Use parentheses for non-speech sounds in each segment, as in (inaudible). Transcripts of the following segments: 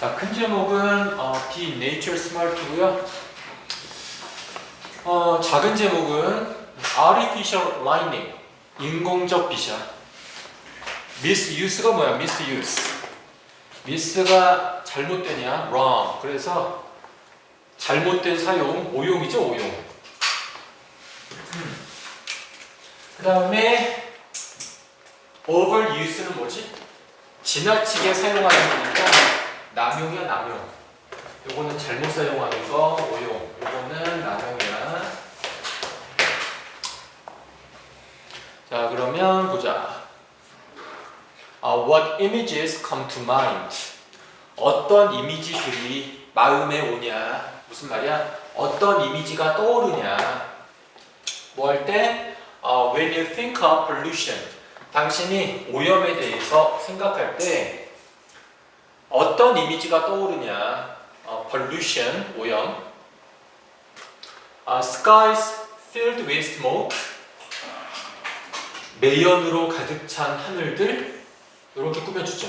자, 큰 제목은 어, Be Nature Smart고요. 어, 작은 제목은 Artificial Lining, 인공적 비샷. Misuse가 뭐야? Misuse. Mis가 잘못되냐? Wrong. 그래서 잘못된 사용, 오용이죠, 오용. 그 다음에 overuse는 뭐지? 지나치게 사용하는 거니까 남용이야 남용. 요거는 잘못 사용하는 거 오용. 요거는 남용이야. 자 그러면 보자. 아, what images come to mind? 어떤 이미지들이 마음에 오냐? 무슨 말이야? 어떤 이미지가 떠오르냐? 뭐 할 때? 어, when you think of pollution. 당신이 오염에 대해서 생각할 때 어떤 이미지가 떠오르냐? 어, pollution, 오염. 아, skies filled with smoke. 매연으로 가득 찬 하늘들. 이렇게 꾸며주죠.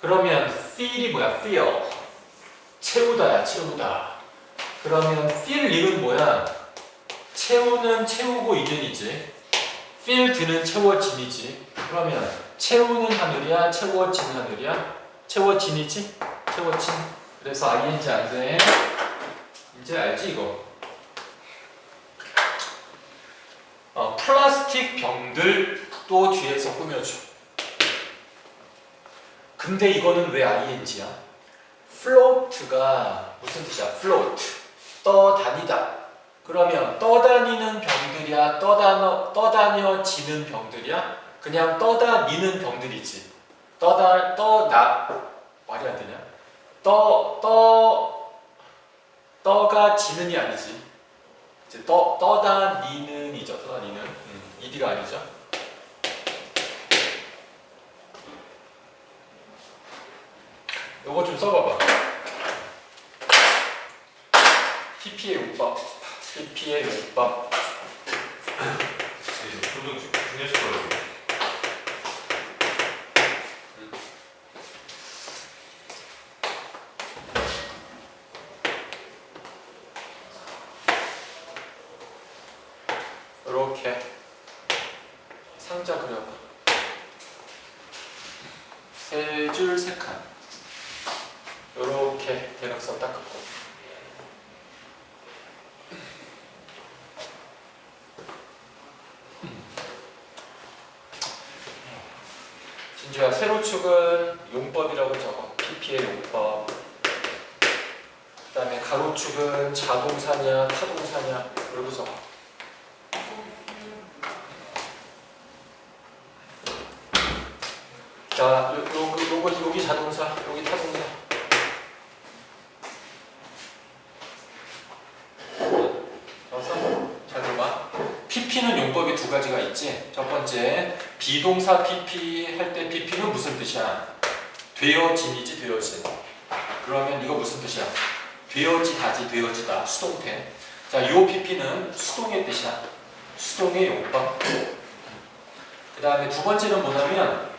그러면 fill이 뭐야? fill. 채우다야, 채우다. 그러면 fill이는 뭐야? 채우는 채우고 있는이지. Fill드는 채워진이지. 그러면 채우는 하늘이야, 채워진 하늘이야? 채워진이지? 채워진. 그래서 ing 안 돼. 이제 알지 이거? 어, 플라스틱 병들 또 뒤에서 꾸며줘. 근데 이거는 왜 ing야? float가 무슨 뜻이야? float. 떠다니다. 그러면 떠다니는 병들이야? 떠다녀, 떠다녀지는 병들이야? 그냥 떠다니는 병들이지. 떠다, 떠나, 말이 안 되냐? 떠, 떠, 떠가 지는이 아니지. 이제 떠, 떠다니는이죠. 떠다니는. 음, 이디가 아니죠. 요거 좀 써봐봐. PP의 용법. 용법. 조정 중요시켜가지고 이렇게 상자 그려봐. 세 줄 세 칸. 이렇게 대각선 딱 긋고. 진주야 세로축은 용법이라고 적어. PP의 용법. 그다음에 가로축은 자동사냐 타동사냐 적어. 자, 요, 요, 요거 여기 자동사, 여기 타동사. 알았어? 잘 들어봐. PP는 용법이 두 가지가 있지. 첫 번째, 비동사 PP 할 때 PP는 무슨 뜻이야? 되어진이지, 되어진. 그러면 이거 무슨 뜻이야? 되어지다지, 되어지다. 수동태. 자, 요 PP는 수동의 뜻이야. 수동의 용법. 그 다음에 두 번째는 뭐냐면,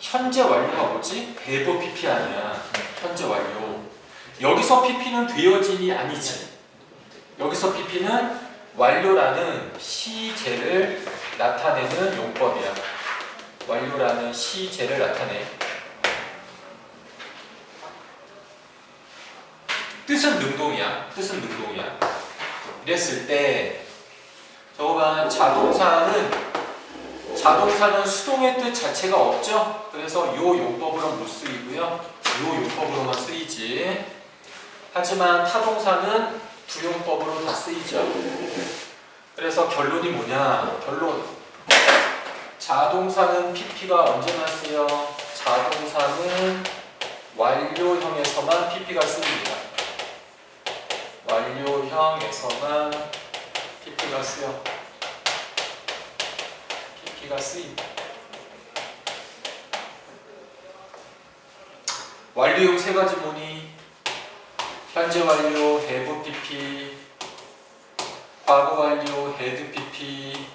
현재 완료가 뭐지? 배부 PP 아니야. 현재 완료. 여기서 PP는 되어진이 아니지. 여기서 PP는 완료라는 시제를 나타내는 용법이야. 완료라는 시제를 나타내. 뜻은 능동이야. 뜻은 능동이야. 이랬을 때 저거가 자동사는 자동사는 수동의 뜻 자체가 없죠. 그래서 요 용법으로 못 쓰이고요. 요 용법으로만 쓰이지. 하지만 타동사는 두 용법으로 다 쓰이죠. 그래서 결론이 뭐냐? 결론. 자동사는 PP가 언제나 쓰여? 자동사는 완료형에서만 PP가 쓰입니다. 완료형에서만 PP가 쓰여. PP가 쓰입니다. 완료형 세 가지 뭐니? 현재 완료, have PP, 과거 완료, had PP,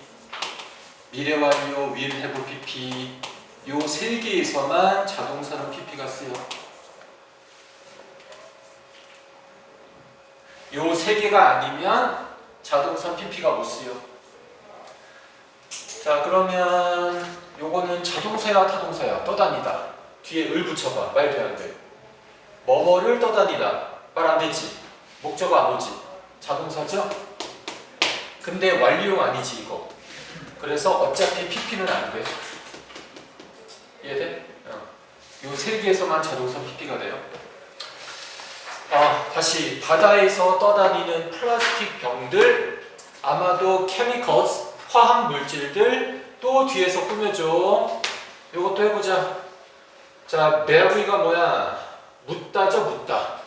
미래 완료, will have PP, 요 세 개에서만 자동사는 PP가 쓰여. 요 세 개가 아니면 자동사 PP가 못 쓰여. 자 그러면 요거는 자동사야 타동사야 떠다니다. 뒤에 을 붙여봐. 말돼안 돼? 뭐뭐를 떠다니다. 말 안 되지. 목적어 안 오지. 자동사죠? 근데 완료형 아니지 이거. 그래서 어차피 PP는 안 돼. 이해돼? 어. 요세 개에서만 자동차 PP가 돼요. 아, 다시 바다에서 떠다니는 플라스틱 병들, 아마도 케미컬스, 화학 물질들 또 뒤에서 꾸며줘. 요것도 해보자. 자, 베리가 뭐야? 묻다죠, 묻다.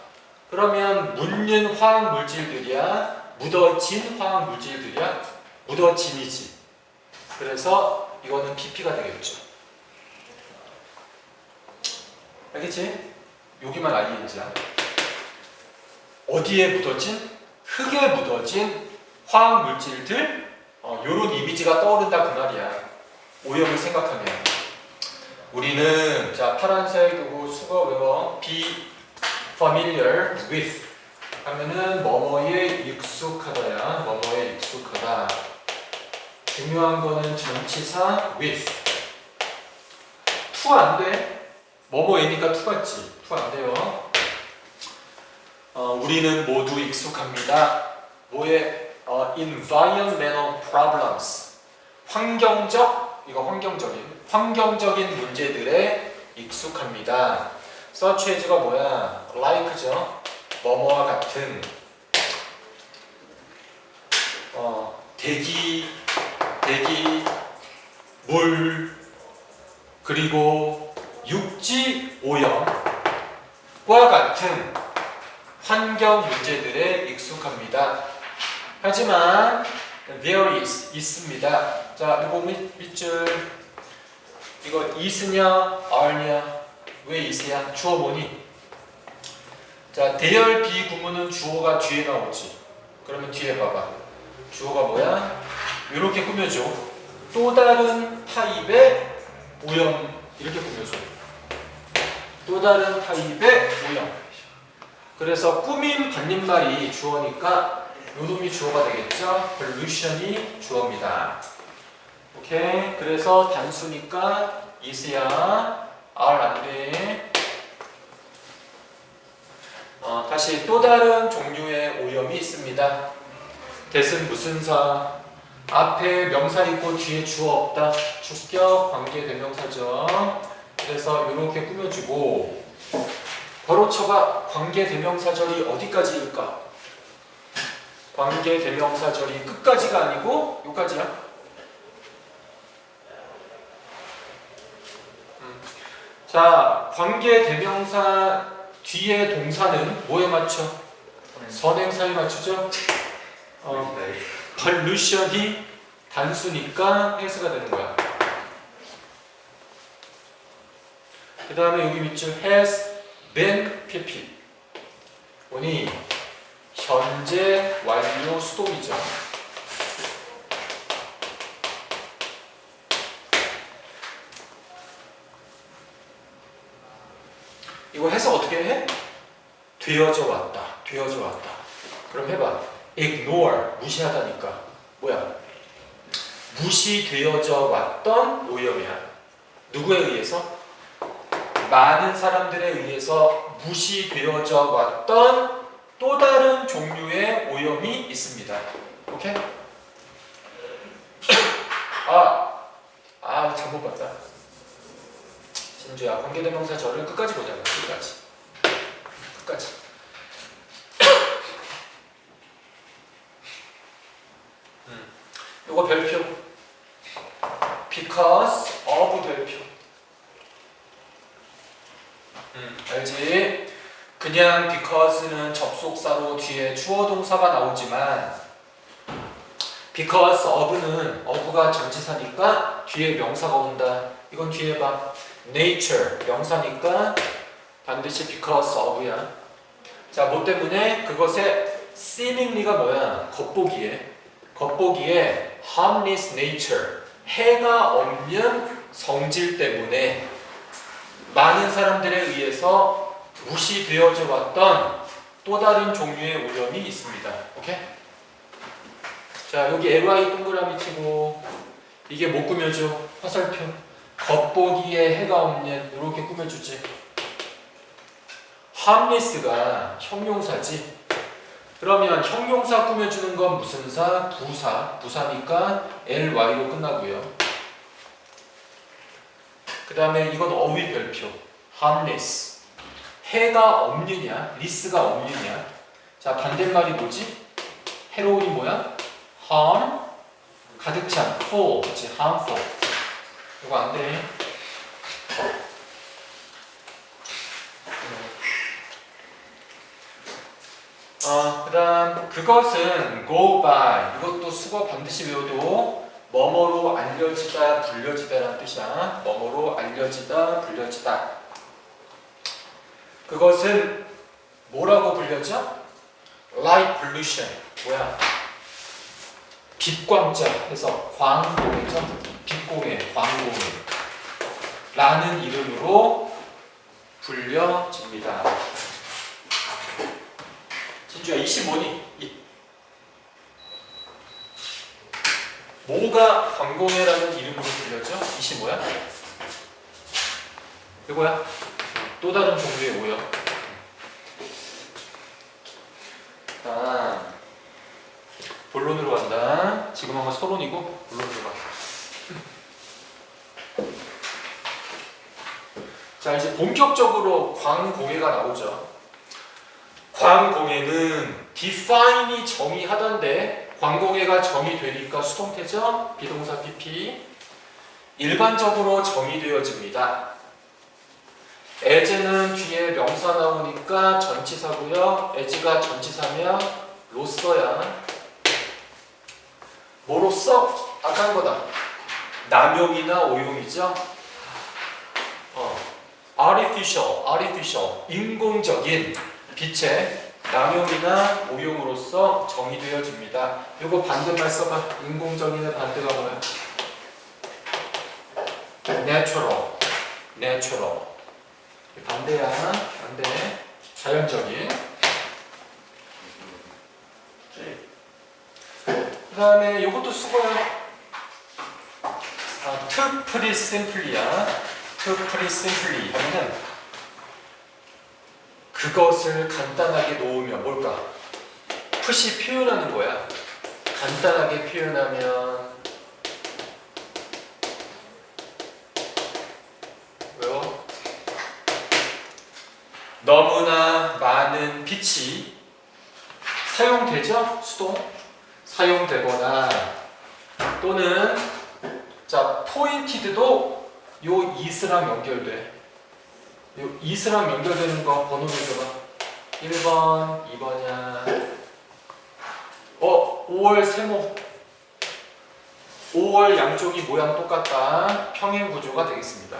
그러면 묻는 화학 물질들이야, 묻어진 화학 물질들이야, 묻어진이지. 그래서 이거는 PP가 되겠죠. 알겠지? 여기만 ING야. 어디에 묻어진? 흙에 묻어진 화학 물질들, 어, 요런 이미지가 떠오른다 그 말이야. 오염을 생각하면. 우리는 자 파란색 요거 수거 외워 be familiar with 하면은 뭐뭐에 익숙하다야 뭐뭐에 익숙하다 중요한 거는 전치사 with to 안 돼. 뭐뭐이니까 to 같지. to 안 돼요. 어, 우리는 모두 익숙합니다. 뭐에 어, environmental problems 환경적 이거 환경적인 환경적인 문제들에 익숙합니다. such as가 뭐야? like죠. 뭐뭐와 같은 어, 대기 대기 물 그리고 육지 오염과 같은 환경 문제들에 익숙합니다. 하지만 there is 있습니다. 자, 이거 밑, 밑줄 이거 is냐 are냐 왜 is야? 주어 뭐니? 자, 대열 비구문은 주어가 뒤에 나오지. 그러면 뒤에 봐봐. 주어가 뭐야? 이렇게 꾸며줘. 또 다른 타입의 오염 이렇게 꾸며줘. 또 다른 타입의 오염. 그래서 꾸민 반님말이 주어니까 요놈이 주어가 되겠죠. pollution이 주어입니다. 오케이. 그래서 단수니까 is야. r 안 돼. 어, 다시 또 다른 종류의 오염이 있습니다. 대은 무슨 사? 앞에 명사 있고 뒤에 주어 없다. 주격 관계 대명사죠. 그래서 이렇게 꾸며주고 바로 쳐봐. 관계 대명사절이 어디까지일까? 관계 대명사절이 끝까지가 아니고 여기까지야. 음. 자, 관계 대명사 뒤에 동사는 뭐에 맞춰? 선행사에 맞추죠? 어, pollution이 단수니까 해수가 되는 거야. 그 다음에 여기 밑줄 has been pp. 보니 현재 완료 수동이죠. 이거 해서 어떻게 해? 되어져 왔다. 되어져 왔다. 그럼 해봐. ignore 무시하다니까 뭐야? 무시되어져 왔던 오염이야. 누구에 의해서? 많은 사람들에 의해서 무시되어져 왔던 또 다른 종류의 오염이 있습니다. 오케이? (coughs) 아, 아 잘못 봤다. 진주야 관계대명사 절을 끝까지 보자. 끝까지. 끝까지. (coughs) 음, 요거 별표. Because of 별표. 음, 알지? 그냥 because는 접속사로 뒤에 주어 동사가 나오지만 because of는 of가 전치사니까 뒤에 명사가 온다. 이건 뒤에 봐. nature 명사니까 반드시 because of야. 자, 뭐 때문에 그것의 seemingly가 뭐야? 겉보기에 겉보기에 harmless nature 해가 없는 성질 때문에 많은 사람들에 의해서 무시되어져 왔던 또 다른 종류의 오염이 있습니다. 오케이? 자, 여기 LY 동그라미 치고 이게 뭐 꾸며줘? 화살표. 겉보기에 해가 없는 이렇게 꾸며주지. harmless가 형용사지. 그러면 형용사 꾸며주는 건 무슨 사? 부사. 부사니까 ly로 끝나고요. 그 다음에 이건 어휘 별표. harmless. 해가 없느냐? 리스가 없느냐? 자 반대말이 뭐지? 해로운이 뭐야? harm 가득 찬 full 그치 harmful 이거 안 돼. 어, 그 다음 그것은 go by 이것도 수거 반드시 외워도 뭐뭐로 알려지다 불려지다라는 뜻이야. 뭐뭐로 알려지다 불려지다. 그것은 뭐라고 불렸죠? light pollution 뭐야? 빛광자 해서 광공해죠 빛공해 광공해 라는 이름으로 불려집니다. 진주야 25니? 이. 뭐가 광공해라는 이름으로 불렸죠? 25야? 이거야? 또 다른 종류의 오염. 자, 본론으로 간다. 지금 한번 서론이고 본론으로 가. 자, 이제 본격적으로 광공해가 나오죠. 광공해는 define이 정의하던데 광공해가 정의되니까 수동태죠? 비동사 PP. 일반적으로 정의되어집니다. as는 뒤에 명사 나오니까 전치사고요. as가 전치사면 로써야. 뭐로써? 아까 한 거다. 남용이나 오용이죠. 어. artificial, artificial, 인공적인 빛의 남용이나 오용으로서 정의되어집니다. 이거 반대말 써봐. 인공적인의 반대가 뭐야? natural, natural. 반대야, 반대. 자연적인. 그 다음에 이것도 수고야. 아, to pretty simply야. to pretty simply 하면은 그것을 간단하게 놓으면 뭘까? 푸시 표현하는 거야. 간단하게 표현하면 왜요? 너무나 많은 빛이 사용되죠? 수동 사용되거나 또는 자 포인티드도 요 이스랑 연결돼. 요 이스랑 연결되는 거 번호 읽어봐. 1번, 2번이야. 어, 5월 세모. 5월 양쪽이 모양 똑같다. 평행 구조가 되겠습니다.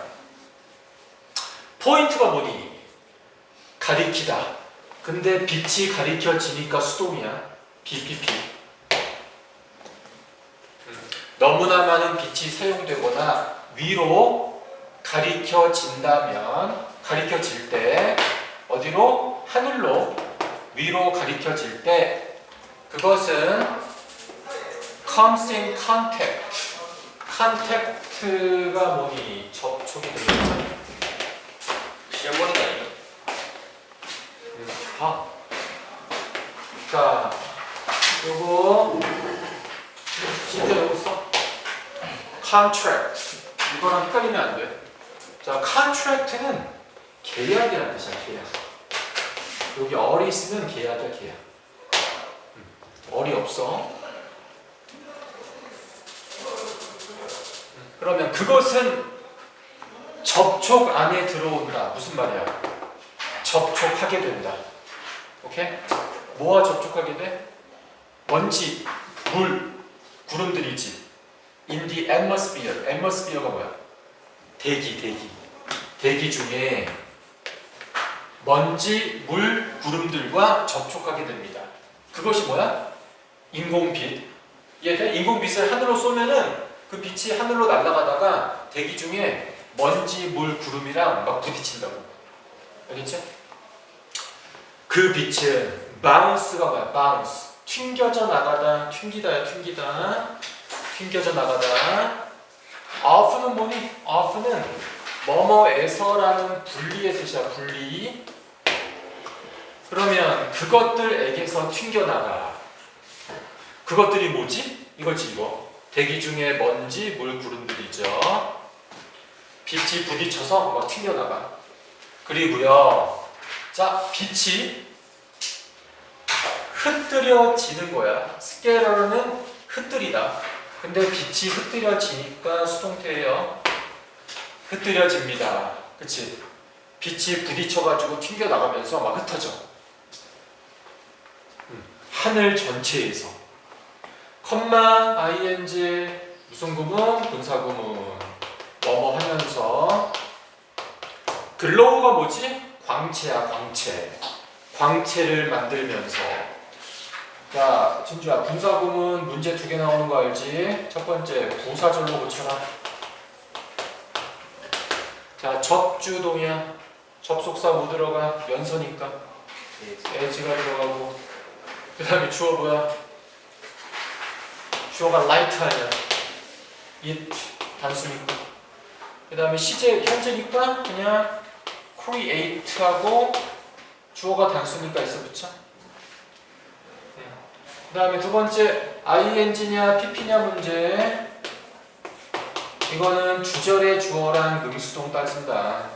포인트가 뭐니? 가리키다. 근데 빛이 가리켜지니까 수동이야. BPP. 너무나 많은 빛이 사용되거나 위로 가리켜진다면 가리켜질 때 어디로 하늘로 위로 가리켜질 때 그것은 comes in contact contact가 뭐니 접촉이 되겠죠 시험 보는 거 아니에요? 아. 자 요거 진짜 요거 써 contract 이거랑 헷갈리면 안 돼. 자, contract는 계약이라는 뜻이야, 계약. 여기 얼이 있으면 계약이야, 계약. 음, 얼이 없어. 음, 그러면 그것은 접촉 안에 들어온다. 무슨 말이야? 접촉하게 된다. 오케이? 뭐와 접촉하게 돼? 먼지, 물, 구름들이지. in the atmosphere. atmosphere가 뭐야? 대기, 대기. 대기 중에 먼지, 물, 구름들과 접촉하게 됩니다. 그것이 뭐야? 인공빛. 이해돼? 인공빛을 하늘로 쏘면은 그 빛이 하늘로 날아가다가 대기 중에 먼지, 물, 구름이랑 막 부딪힌다고. 알겠지? 그 빛은 바운스가 뭐야? 바운스. 튕겨져 나가다, 튕기다야, 튕기다. 튕겨져 나가다. off는 뭐니? off는 뭐뭐에서라는 분리의 뜻이야, 분리. 그러면 그것들에게서 튕겨나가. 그것들이 뭐지? 이거지, 이거. 대기 중에 먼지, 물, 구름들이죠. 빛이 부딪혀서 막 튕겨나가. 그리고요. 자, 빛이 흩뜨려지는 거야. 스케러는 흩뜨리다. 근데 빛이 흩뜨려지니까 수동태예요. 흩뜨려집니다. 그치? 빛이 부딪혀가지고 튕겨나가면서 막 흩어져. 음, 하늘 전체에서. 컴마, ing, 무슨 구문? 분사 구문. 뭐뭐 하면서. 글로우가 뭐지? 광채야, 광채. 광채를 만들면서. 자, 진주야, 분사 구문 문제 두 개 나오는 거 알지? 첫 번째, 부사절로 고쳐라. 자, 접주동이야. 접속사 뭐 들어가? 연서니까. 에지가 들어가고. 그 다음에 주어 뭐야? 주어가 light 아니야. it 단수니까. 그 다음에 시제 현재니까 그냥 create하고 주어가 단수니까 있어 붙여. 그 다음에 두 번째 ing냐 pp냐 문제. 이거는 주절의 주어랑 능수동 따진다.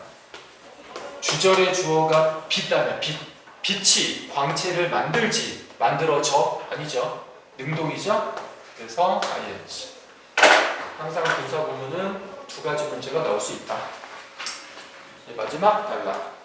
주절의 주어가 빛다면 빛, 빛이 광채를 만들지 만들어져? 아니죠. 능동이죠? 그래서 ing. 항상 분사 구문은 두 가지 문제가 나올 수 있다. 이제 마지막 단락.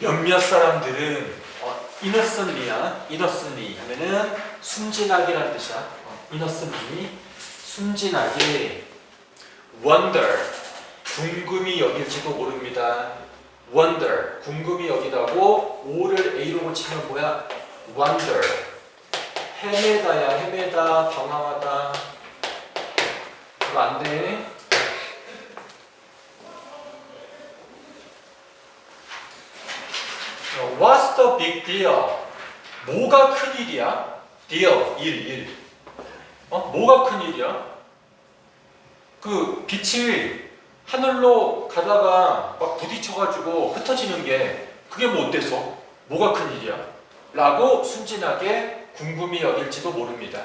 몇몇 사람들은 어, innocently야 innocently 하면은 순진하게라는 뜻이야. 어, innocently 순진하게. Wonder 궁금히 여길지도 모릅니다 wonder 궁금히 여기다고 O를 A로 고치면 뭐야 wonder 헤매다야 헤매다 방황하다 그거 안 돼 What's the big deal? 뭐가 큰 일이야? deal 일 일. 어 뭐가 큰 일이야? 그 빛이 하늘로 가다가 막 부딪혀가지고 흩어지는 게 그게 뭐 어때서? 뭐가 큰 일이야? 라고 순진하게 궁금히 여길지도 모릅니다.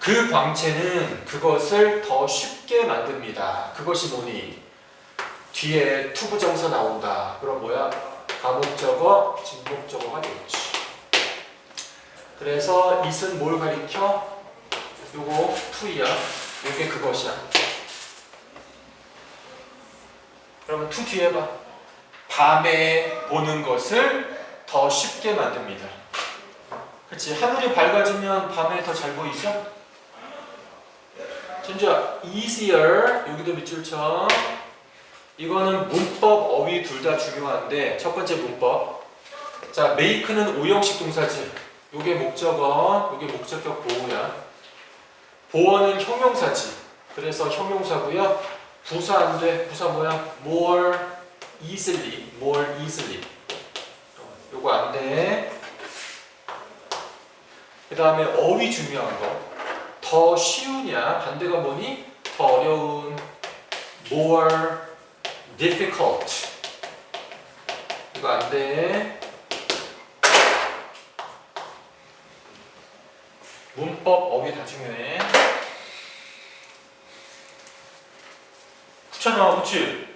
그 광채는 그것을 더 쉽게 만듭니다. 그것이 뭐니? 뒤에 투부정사 나온다. 그럼 뭐야? 가목적어, 진목적어가 되겠지. 그래서 it은 뭘 가리켜? 요거 to야. 요게 그것이야. 그러면 to 뒤에 봐. 밤에 보는 것을 더 쉽게 만듭니다. 그치? 하늘이 밝아지면 밤에 더 잘 보이죠? 진짜 easier 여기도 밑줄 쳐. 이거는 문법, 어휘 둘 다 중요한데 첫 번째 문법. 자, make는 오형식 동사지. 요게 목적어, 요게 목적격 보호야. 보어는 형용사지. 그래서 형용사고요. 부사 안 돼. 부사 뭐야? more easily, more easily. 어, 요거 안 돼. 그 다음에 어휘 중요한 거. 더 쉬우냐? 반대가 뭐니? 더 어려운. more difficult. 이거 안 돼. 문법, 어휘 다 중요해. 그렇잖아, 그치?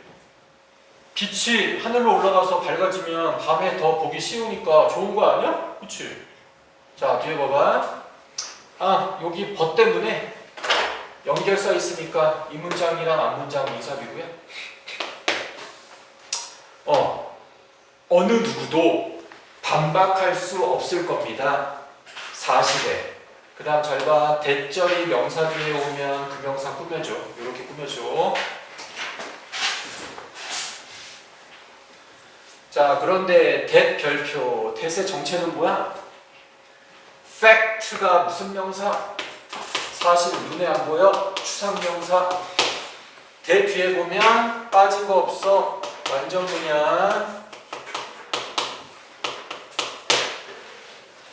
빛이 하늘로 올라가서 밝아지면 밤에 더 보기 쉬우니까 좋은 거 아니야? 그치? 자, 뒤에 봐봐. 아, 여기 버 때문에 연결사 있으니까 이 문장이랑 앞 문장 이삽이고요. 어, 어느 누구도 반박할 수 없을 겁니다. 사실에. 그 다음 잘 봐. 대절이 명사 뒤에 오면 그 명사 꾸며줘. 이렇게 꾸며줘. 자, 그런데 대 별표, 대의 정체는 뭐야? fact가 무슨 명사? 사실 눈에 안 보여? 추상명사. 대 뒤에 보면 빠진 거 없어. 완전 그냥.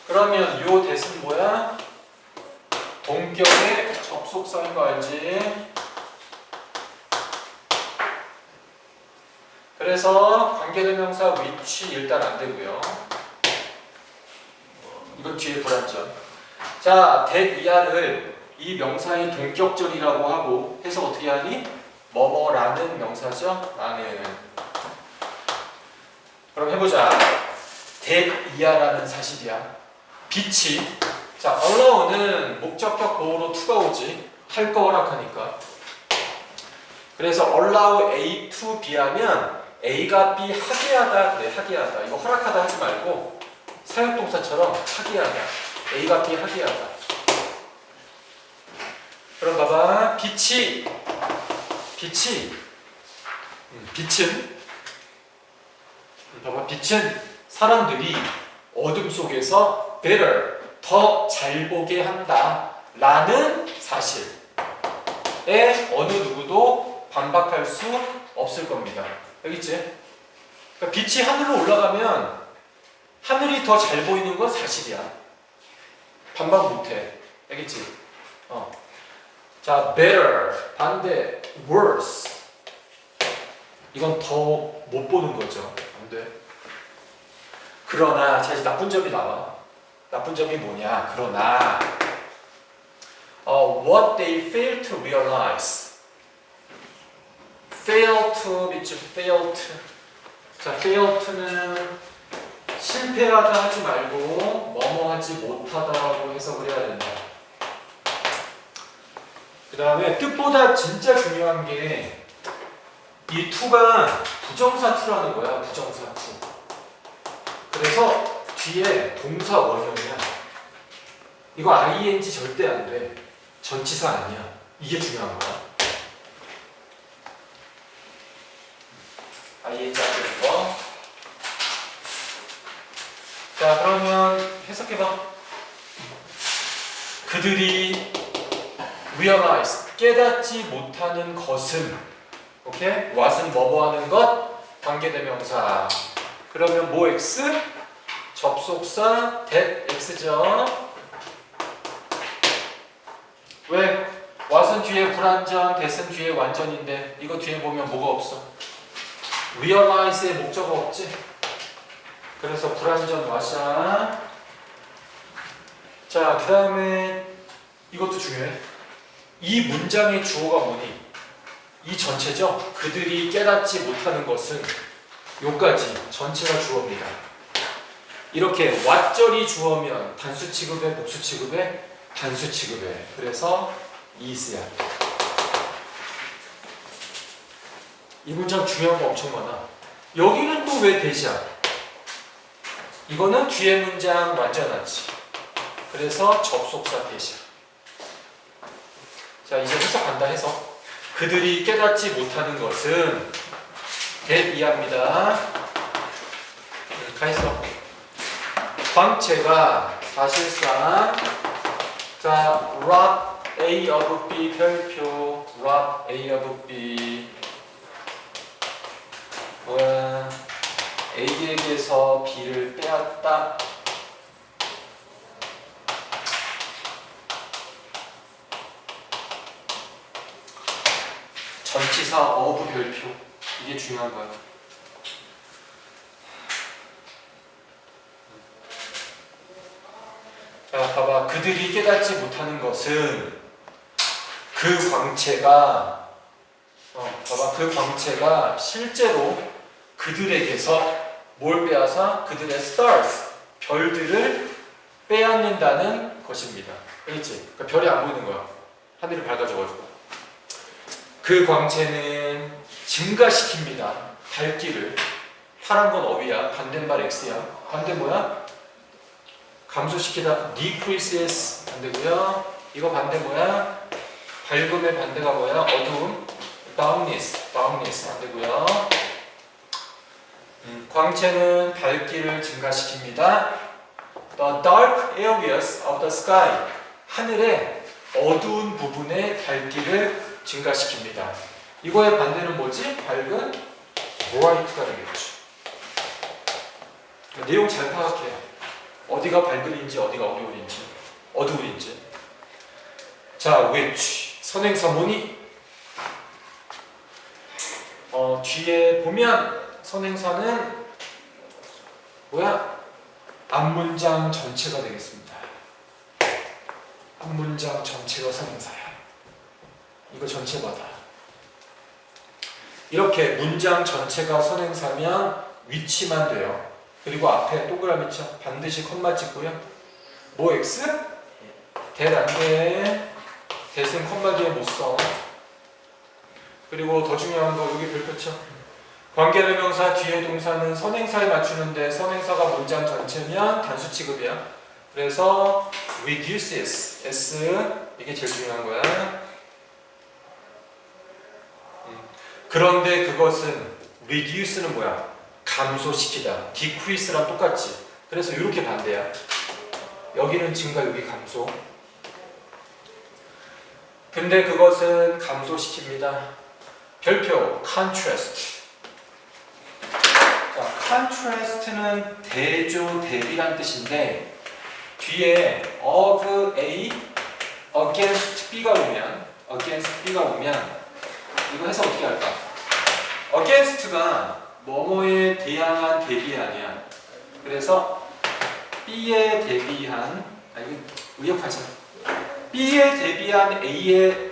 그러면 요 대은 뭐야? 동격의 접속사인 거 알지? 그래서 관계대명사 위치 일단 안 되고요. 이건 뒤에 불안전. 자, that 이하를 이 명사의 동격절이라고 하고 해서 어떻게 하니? 뭐뭐라는 명사죠? 라는. 그럼 해보자. that 이하라는 사실이야. 빛이 자, allow는 목적격 보호로 to가 오지. 할 거 허락하니까. 그래서 allow A to B 하면 A가 B 하게 하다 그래 하게 하다. 이거 허락하다 하지 말고 사용동사처럼 하게 하다. A가 B 하게 하다. 그럼 봐봐. 빛이 빛이 음, 빛은? 음, 봐봐. 빛은 사람들이 어둠 속에서 better 더 잘 보게 한다. 라는 사실에 어느 누구도 반박할 수 없을 겁니다. 여기 있지? 그러니까 빛이 하늘로 올라가면 하늘이 더 잘 보이는 건 사실이야. 반박 못해. 알겠지? 어. 자, better 반대 worse 이건 더 못 보는 거죠. 안 돼. 그러나 자 이제 나쁜 점이 나와. 나쁜 점이 뭐냐? 그러나 어, what they fail to realize fail to 밑줄 fail to. 자 fail to는 실패하다 하지 말고 뭐뭐 하지 못하다라고 해석을 해야 된다. 그 다음에 뜻보다 진짜 중요한 게이 to가 부정사 to라는 거야 부정사 to 그래서 뒤에 동사 원형이야. 이거 ing 절대 안돼. 전치사 아니야. 이게 중요한 거야 안 되는 거. 자, 그러면 해석해봐. 그들이 realize, 깨닫지 못하는 것은, 오케이? what은 뭐뭐 하는 것, 관계대명사. 그러면 뭐 x? 접속사 that x죠. 왜? what은 뒤에 불완전, that은 뒤에 완전인데 이거 뒤에 보면 뭐가 없어? Realize의 목적어 없지? 그래서 불완전 와샤. 자, 그 다음에 이것도 중요해. 이 문장의 주어가 뭐니? 이 전체죠? 그들이 깨닫지 못하는 것은 요까지 전체가 주어입니다. 이렇게 왓절이 주어면 단수 취급에 복수 취급에 단수 취급에 그래서 이스야. 이 문장 중요한 거 엄청 많아. 여기는 또 왜 대시야? 이거는 뒤에 문장 완전하지. 그래서 접속사 대시야. 자, 이제 해석한다 해석. 그들이 깨닫지 못하는 것은 대이합니다. 음, 가있어. 광채가 사실상 자, rock A of B 별표 rock A of B 뭐야? A에게서 B를 빼앗다. 전치사 of 별표. 이게 중요한 거야. 자 봐봐. 그들이 깨닫지 못하는 것은 그 광채가 어, 봐봐. 그 광채가 실제로 그들에게서 뭘 빼앗아? 그들의 stars, 별들을 빼앗는다는 것입니다. 그렇지? 그러니까 별이 안 보이는 거야. 하늘이 밝아져가지고. 그 광채는 증가시킵니다. 밝기를. 파란 건 어휘야. 반대말 X야. 반대 뭐야? 감소시키다. decreases 안 되고요. 이거 반대 뭐야? 밝음의 반대가 뭐야? 어두움. darkness, darkness 안 되고요. 음, 광채는 밝기를 증가시킵니다. the dark areas of the sky. 하늘의 어두운 부분의 밝기를 증가시킵니다. 이거의 반대는 뭐지? 밝은 bright가 되겠죠. 내용 잘 파악해요. 어디가 밝은인지 어디가 어두운인지 어두운인지. 자, which 선행사문이 어, 뒤에 보면 선행사는 뭐야? 앞문장 전체가 되겠습니다. 앞문장 전체가 선행사야. 이거 전체 받아. 이렇게 문장 전체가 선행사면 위치만 돼요. 그리고 앞에 동그라미 쳐 반드시 컴마 찍고요. 뭐 x? 대안 돼. 대신 컴마 뒤에 못 써. 그리고 더 중요한 거 여기 별표 쳐. 관계대명사 뒤에 동사는 선행사에 맞추는데 선행사가 문장 전체면 단수 취급이야. 그래서 reduces s 이게 제일 중요한 거야. 음. 그런데 그것은 reduce는 뭐야? 감소시키다. decrease랑 똑같지. 그래서 이렇게 반대야. 여기는 증가, 여기 감소. 근데 그것은 감소시킵니다. 별표 contrast. 자, contrast는 대조 대비란 뜻인데 뒤에 of A against B가 오면 against B가 오면 이거 해서 어떻게 할까? against가 뭐뭐에 대항한 대비한이야. 그래서 B에 대비한 아 이거 의역하자. B에 대비한 A에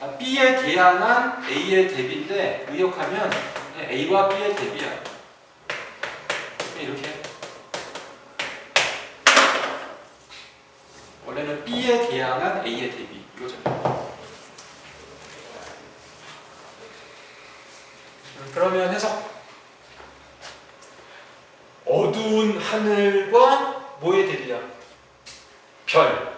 아, B에 대항한 A의 대비인데 의역하면 A와 B의 대비야. 이렇게 원래는 B에 대항한 A의 대비 이거잖아요. 음, 그러면 해석. 어두운 하늘과 뭐의 대비야? 별.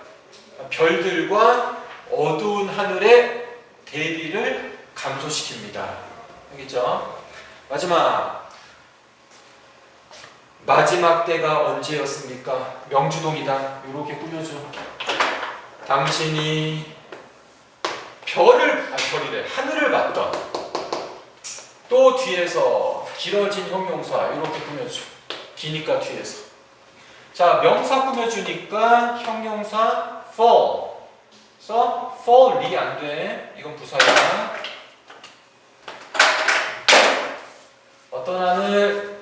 별들과 어두운 하늘의 대비를 감소시킵니다. 알겠죠? 마지막. 마지막 때가 언제였습니까? 명주동이다. 이렇게 꾸며줘. 당신이 별을, 아, 별이래. 하늘을 봤던. 또 뒤에서 길어진 형용사. 이렇게 꾸며줘. 기니까 뒤에서. 자, 명사 꾸며주니까 형용사 fall. 써 fall이 안 돼. 이건 부사야. 어떤 하늘?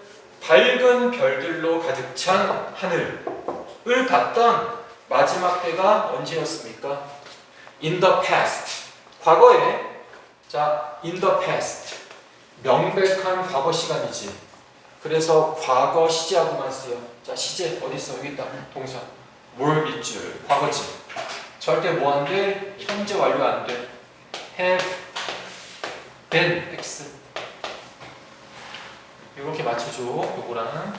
밝은 별들로 가득 찬 하늘을 봤던 마지막 때가 언제였습니까? In the past. 과거에 자, in the past. 명백한 과거 시간이지. 그래서 과거 시제하고만 쓰여. 자, 시제 어디 있어? 여기 있다. 동사. 뭘 있줄. 과거지. 절대 뭐 안 돼? 현재 완료 안 돼. have been x. 맞춰줘. 요거랑.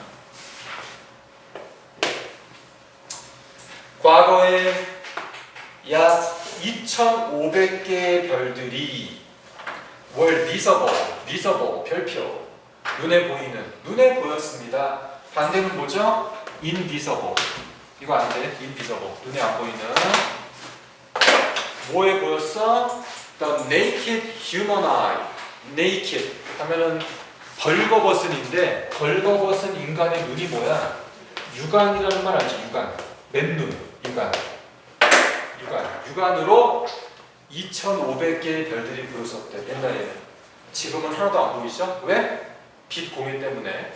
과거에 약 2,500개의 별들이 월 visible, visible 별표 눈에 보이는 눈에 보였습니다. 반대는 뭐죠? invisible. 이거 안 돼. invisible. 눈에 안 보이는 뭐에 보였어? The naked human eye. naked 하면은 벌거벗은인데 벌거벗은 인간의 눈이 뭐야? 육안이라는 말 알지? 육안. 맨눈. 육안. 육안. 육안으로 2,500개의 별들이 보였었대. 옛날에는. 지금은 하나도 안 보이죠? 왜? 빛 공해 때문에.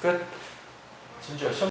끝. 시험